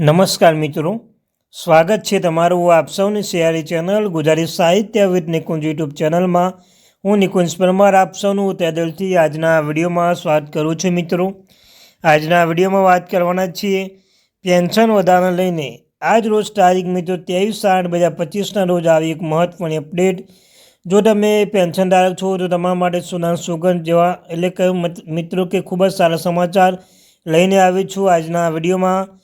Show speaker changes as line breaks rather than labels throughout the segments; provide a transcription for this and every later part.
નમસ્કાર મિત્રો. સ્વાગત છે તમારું આપ સૌની સિયારી ચેનલ ગુજરાતી સાહિત્ય વિથ નિકુંજ યુટ્યુબ ચેનલમાં. હું નિકુંજ પરમાર આપ સૌનું તેદલથી આજના વિડીયોમાં સ્વાગત કરું છું મિત્રો. આજના વિડીયોમાં વાત કરવાના છીએ પેન્શન વધારાને લઈને. આજ રોજ તારીખ મિત્રો ત્રેવીસ આઠ બે હજાર પચીસના રોજ આવી એક મહત્ત્વની અપડેટ. જો તમે પેન્શનધારક છો તો તમારા માટે સુનાન સુગંધ જેવા એટલે કે મત- મિત્રો કે ખૂબ જ સારા સમાચાર લઈને આવી છું આજના વિડીયોમાં.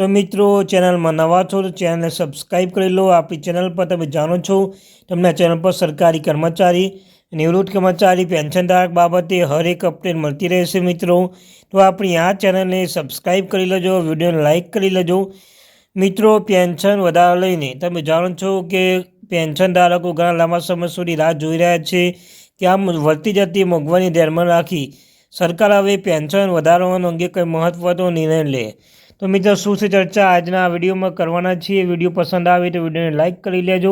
તો મિત્રો, ચેનલમાં નવા છો તો ચેનલને સબસ્ક્રાઈબ કરી લો. આપણી ચેનલ પર તમે જાણો છો, તમને ચેનલ પર સરકારી કર્મચારી, નિવૃત્ત કર્મચારી પેન્શનધારક બાબતે હરેક અપડેટ મળતી રહેશે મિત્રો. તો આપણી આ ચેનલને સબસ્ક્રાઈબ કરી લેજો, વિડીયોને લાઇક કરી લેજો. મિત્રો, પેન્શન વધારા લઈને તમે જાણો છો કે પેન્શન ધારકો ઘણા લાંબા સમય સુધી રાહ જોઈ રહ્યા છે. કે આમ વધતી જતી મોંઘવારી ધ્યાનમાં રાખી સરકાર હવે પેન્શન વધારવાનો અંગે કંઈ મહત્ત્વનો નિર્ણય લે. તો મિત્રો, શું છે ચર્ચા? આજના વિડીયોમાં કરવાના છીએ. વીડિયો પસંદ આવે તો વિડીયોને લાઇક કરી લેજો.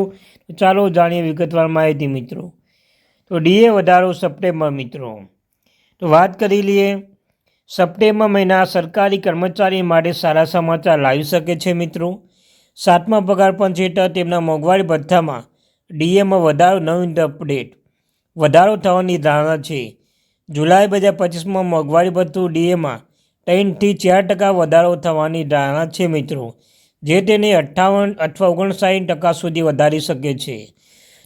તો ચાલો જાણીએ વિગતવાર માહિતી, મિત્રો. તો ડીએ વધારો સપ્ટેમ્બર, મિત્રો. તો વાત કરી લઈએ. સપ્ટેમ્બર મહિના સરકારી કર્મચારી માટે સારા સમાચાર લાવી શકે છે, મિત્રો. સાતમા પગાર પંચ હેઠળ તેમના મોંઘવારી ભથ્થામાં ડીએમાં વધારો, નવીન અપડેટ. વધારો થવાની ધારણા છે. જુલાઈ બે હજાર પચીસમાં મોંઘવારી ભથ્થું ડીએમાં ત્રણથી ચાર ટકા વધારો થવાની ધારણા છે મિત્રો, જે તેને અઠ્ઠાવન અથવા ઓગણસાઠ ટકા સુધી વધારી શકે છે.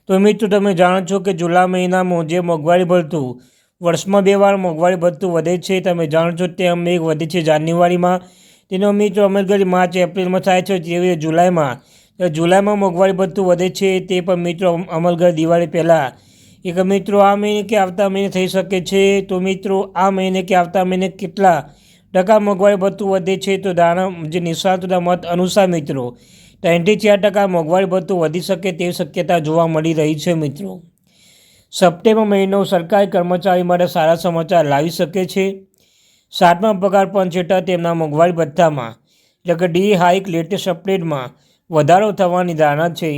તો મિત્રો, તમે જાણો છો કે જુલા મહિનામાં જે મોંઘવારી ભરતું, વર્ષમાં બે વાર મોંઘવારી ભરતું વધે છે. તમે જાણો છો તેમ એક વધે છે જાન્યુઆરીમાં. તેનો મિત્રો અમલગઢ માર્ચ, એપ્રિલમાં થાય છે જેવી જુલાઈમાં. જુલાઈમાં મોંઘવારી ભથ્થું વધે છે તે પણ મિત્રો અમલગઢ દિવાળી પહેલાં. એક મિત્રો, આ મહિને કે આવતા મહિને થઈ શકે છે? તો મિત્રો, આ મહિને કે આવતા મહિને કેટલા ટકા મોંઘવારી ભથ્થું વધે છે તો ધારણા જે નિષ્ણાતોના મત અનુસાર મિત્રો, ત્રણથી ચાર ટકા મોંઘવારી ભથ્થું વધી શકે તેવી શક્યતા જોવા મળી રહી છે મિત્રો. સપ્ટેમ્બર મહિનો સરકારી કર્મચારી માટે સારા સમાચાર લાવી શકે છે. સાતમા પગાર પંચ હેઠળ તેમના મોંઘવારી ભથ્થામાં, એટલે કે ડી હાઇક લેટેસ્ટ અપડેટમાં વધારો થવાની ધારણા છે.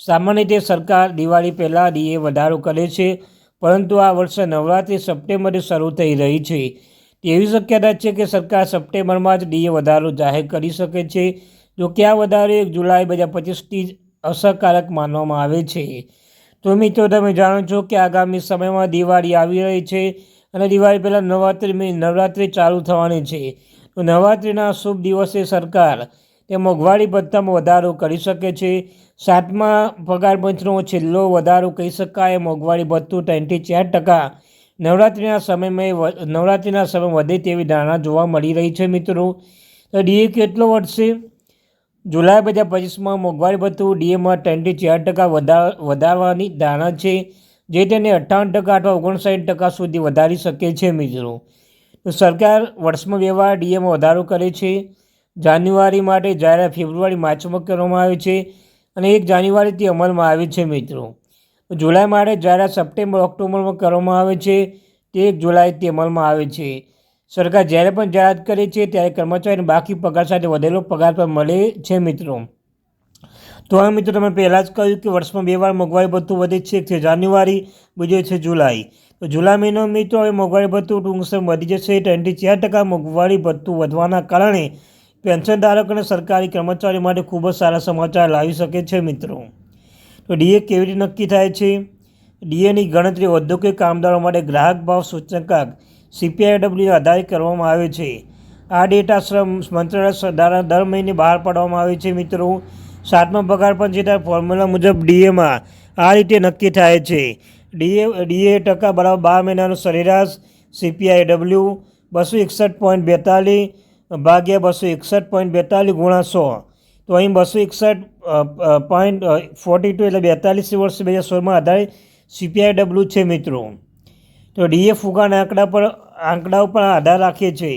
સામાન્ય રીતે સરકાર દિવાળી પહેલાં ડીએ વધારો કરે છે, પરંતુ આ વર્ષે નવરાત્રિ સપ્ટેમ્બરે શરૂ થઈ રહી છે. તેવી શક્યતા છે કે સરકાર સપ્ટેમ્બરમાં જ ડીએ વધારો જાહેર કરી શકે છે, જો કે આ વધારો એક જુલાઈ બે હજાર પચીસથી જ અસરકારક માનવામાં આવે છે. તો મિત્રો, તમે જાણો છો કે આગામી સમયમાં દિવાળી આવી રહી છે અને દિવાળી પહેલાં નવરાત્રિ નવરાત્રિ ચાલુ થવાની છે. તો નવરાત્રિના શુભ દિવસે સરકાર તે મોંઘવારી ભથ્થામાં વધારો કરી શકે છે. સાતમા પગાર પંચનો છેલ્લો વધારો કહી શકાય, મોંઘવારી ભથ્થું ત્રણથી ચાર ટકા નવરાત્રિના સમયમાં નવરાત્રિના સમય વધે તેવી ધારણા જોવા મળી રહી છે મિત્રો. તો ડીએ કેટલો વધશે જુલાઈ બે હજાર પચીસમાં મોંઘવારી ભથ્થું ડીએમાં ટ્વેન્ટી ચાર ટકા વધા, વધારવાની ધારણા છે, જે તેને અઠ્ઠાવન ટકા અથવા ઓગણસાઠ ટકા સુધી વધારી શકે છે મિત્રો. તો સરકાર વર્ષમાં બે વાર ડીએમાં વધારો કરે છે. જાન્યુઆરી માટે જાહેરાત ફેબ્રુઆરી, માર્ચમાં કરવામાં આવે છે અને એક જાન્યુઆરીથી અમલમાં આવે છે મિત્રો. જુલાઈ માટે જ્યારે સપ્ટેમ્બર, ઓક્ટોબરમાં કરવામાં આવે છે, તે એક જુલાઈથી અમલમાં આવે છે. સરકાર જ્યારે પણ જાહેરાત કરે છે, ત્યારે કર્મચારીને બાકી પગાર સાથે વધેલો પગાર પણ મળે છે મિત્રો. તો હવે મિત્રો, તમે પહેલાં જ કહ્યું કે વર્ષમાં બે વાર મોંઘવારી ભથ્થું વધે છે, એક છે જાન્યુઆરી, બીજો છે જુલાઈ. તો જુલાઈ મહિનો મિત્રો, હવે મોંઘવારી ભથ્થું ટૂંક સમય વધી જશે, ત્રણથી ચાર ટકા મોંઘવારી ભથ્થું વધવાના કારણે પેન્શન ધારક અને સરકારી કર્મચારીઓ માટે ખૂબ જ સારા સમાચાર લાવી શકે છે મિત્રો. તો ડીએ કેવી રીતે નક્કી થાય છે? ડીએની ગણતરી ઔદ્યોગિક કામદારો માટે ગ્રાહક ભાવ સૂચકાંક સીપીઆઈડબ્લ્યુ આધારે કરવામાં આવે છે. આ ડેટા શ્રમ મંત્રાલય દ્વારા દર મહિને બહાર પાડવામાં આવે છે મિત્રો. સાતમા પગાર પંચેતા ફોર્મ્યુલા મુજબ ડીએમાં આ રીતે નક્કી થાય છે. ડીએ ડીએ ટકા બરાબર બાર મહિનાનું સરેરાશ સીપીઆઈડબ્લ્યુ બસો એકસઠ પોઈન્ટ બેતાલીસ ભાગ્યા બસો એકસઠ પોઈન્ટ બેતાલીસ ગુણા સો. તો અહીં બસો એકસઠ પોઈન્ટ ફોર્ટી ટુ એટલે બેતાલીસ વર્ષ બે હજાર સોળમાં આધારિત સીપીઆઈડબ્લ્યુ છે મિત્રો. તો ડીએ ફુગાના આંકડા પર આંકડાઓ પર આધાર રાખે છે.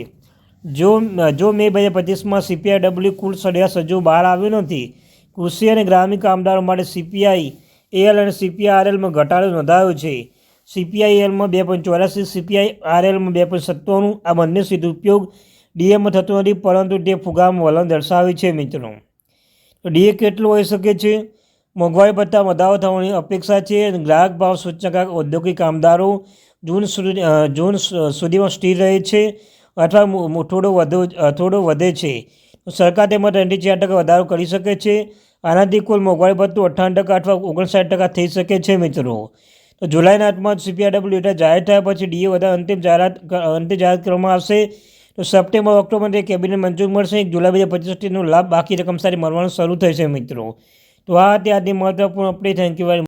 જો જો મે બે હજાર પચીસમાં સીપીઆઈડબ્લ્યુ કુલ સરેરાશ હજુ બહાર આવ્યો નથી, કૃષિ અને ગ્રામીણ કામદારો માટે સીપીઆઈ એલ અને સીપીઆરએલમાં ઘટાડો નોંધાયો છે. સીપીઆઈ એલમાં બે પોઈન્ટ ચોરાસી સીપીઆઈ આરએલમાં બે પોઈન્ટ સત્તાણું, આ બંને સીધો ઉપયોગ ડીએમાં થતો નથી, પરંતુ તે ફુગામાં વલણ દર્શાવે છે મિત્રો. ડીએ કેટલું હોઈ શકે છે? મોંઘવારી ભથ્થા વધારો થવાની અપેક્ષા છે ગ્રાહક ભાવ સૂચકાંક ઔદ્યોગિક કામદારો જૂન સુધી જૂન સુધીમાં સ્થિર રહે છે અથવા થોડો વધુ થોડો વધે છે. તો સરકાર તેમાં ત્રણથી ચાર ટકા વધારો કરી શકે છે. આનાથી કુલ મોંઘવારી ભથ્થું અઠ્ઠાવન ટકા અથવા ઓગણસાઠ ટકા થઈ શકે છે મિત્રો. તો જુલાઈના અંતમાં સીપીઆરડબ્લ્યુ ડેટા જાહેર થયા પછી ડીએ વધારે અંતિમ જાહેરાત અંતિમ જાહેરાત કરવામાં આવશે. તો સપ્ટેમ્બર ઓક્ટોબરથી કેબિનેટ મંજૂર મળશે. એક જુલાઈ, બે હજાર પચીસનો લાભ. બાકી રકમ સાથે મળવાનું શરૂ થશે મિત્રો. તો આ હતી આજની મહત્વપૂર્ણ અપડેટ થેન્ક યુ વેરી